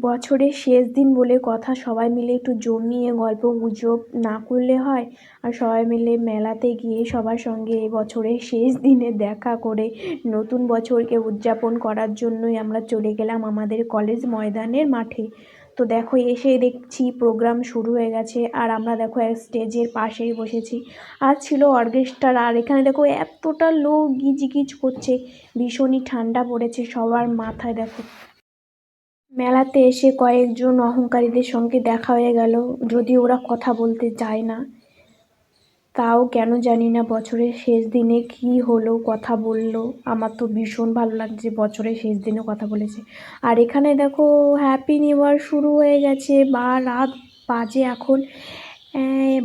বছরের শেষ দিন বলে কথা, সবাই মিলে একটু জমিয়ে গল্প গুজব না করলে হয়। আর সবাই মিলে মেলাতে গিয়ে সবার সঙ্গে বছরের শেষ দিনে দেখা করে নতুন বছরকে উদযাপন করার জন্যই আমরা চলে গেলাম আমাদের কলেজ ময়দানের মাঠে। তো দেখো, এসে দেখছি প্রোগ্রাম শুরু হয়ে গেছে। আর আমরা দেখো, এক স্টেজের পাশেই বসেছি। আর ছিল অর্কেস্ট্রার আর এখানে দেখো, এতটা লোক গিজ গিজ করছে, ভীষণই ঠান্ডা পড়েছে সবার মাথায়, দেখো। মেলাতে এসে কয়েকজন অহংকারীদের সঙ্গে দেখা হয়ে গেল, যদি ওরা কথা বলতে চায় না। তাও কেন জানি না বছরের শেষ দিনে কি হলো, কথা বলল। আমার তো ভীষণ ভালো লাগছে বছরের শেষ দিনে কথা বলেছে। আর এখানে দেখো হ্যাপি নিউ ইয়ার শুরু হয়ে গেছে, বা রাত বাজে এখন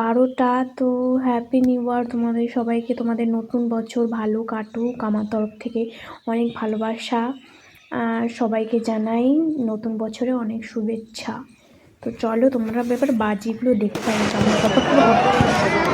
বারোটা। তো হ্যাপি নিউ ইয়ার তোমাদের সবাইকে, তোমাদের নতুন বছর ভালো কাটুক। আমার তরফ থেকে অনেক ভালোবাসা। সবাইকে জানাই নতুন বছরে অনেক শুভেচ্ছা। তো চলো তোমরা ব্যাপার বাজিগুলো দেখতে এ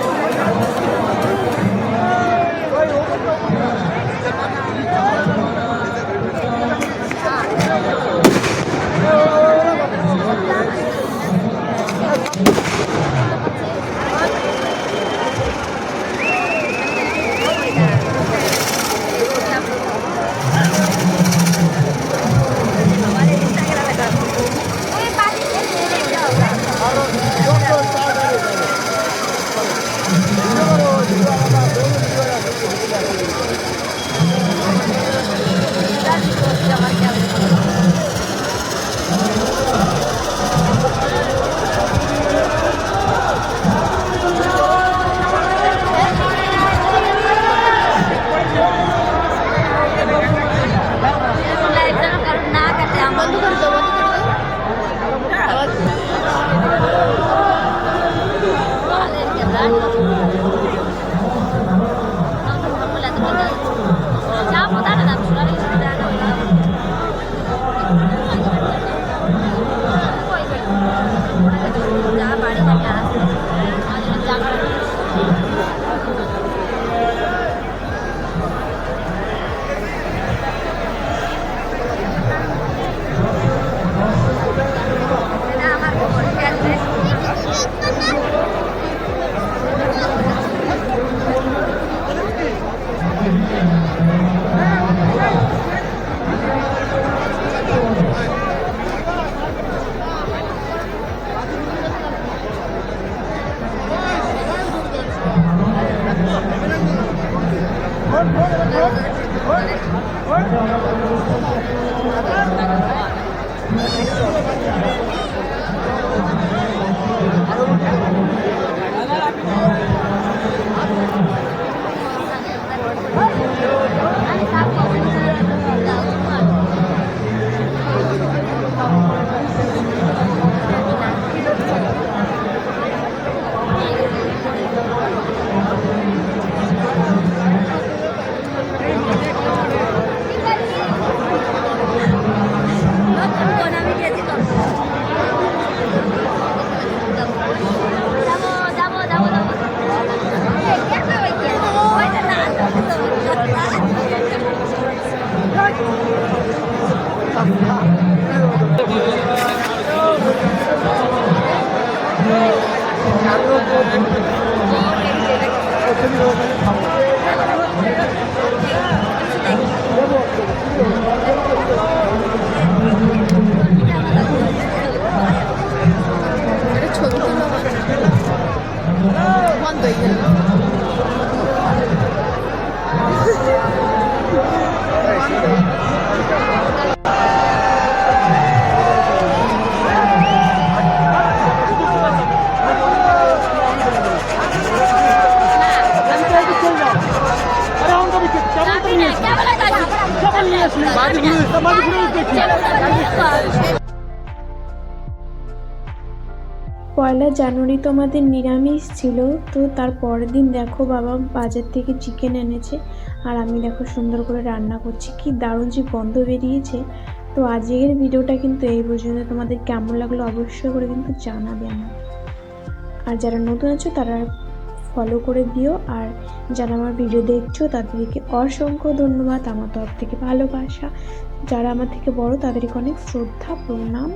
不是。হয়ে গেল পয়লা জানুয়ারি তো আমাদের নিরামিষ ছিল, তো তার পরের দিন দেখো বাবা বাজার থেকে চিকেন এনেছে, আর আমি দেখো সুন্দর করে রান্না করছি। কি দারুণ যে গন্ধ বেরিয়েছে। তো আজকের ভিডিওটা কিন্তু এই পর্যন্ত। তোমাদের কেমন লাগল অবশ্যই করে কিন্তু জানাবে আমার আর যারা নতুন আছো, তারা ফলো করে দিও। আর যারা আমার ভিডিও দেখছ, তাদেরকে অসংখ্য ধন্যবাদ। আমার তরফ থেকে ভালোবাসা। যারা আমার থেকে বড়, তাদেরকে অনেক শ্রদ্ধা, প্রণাম।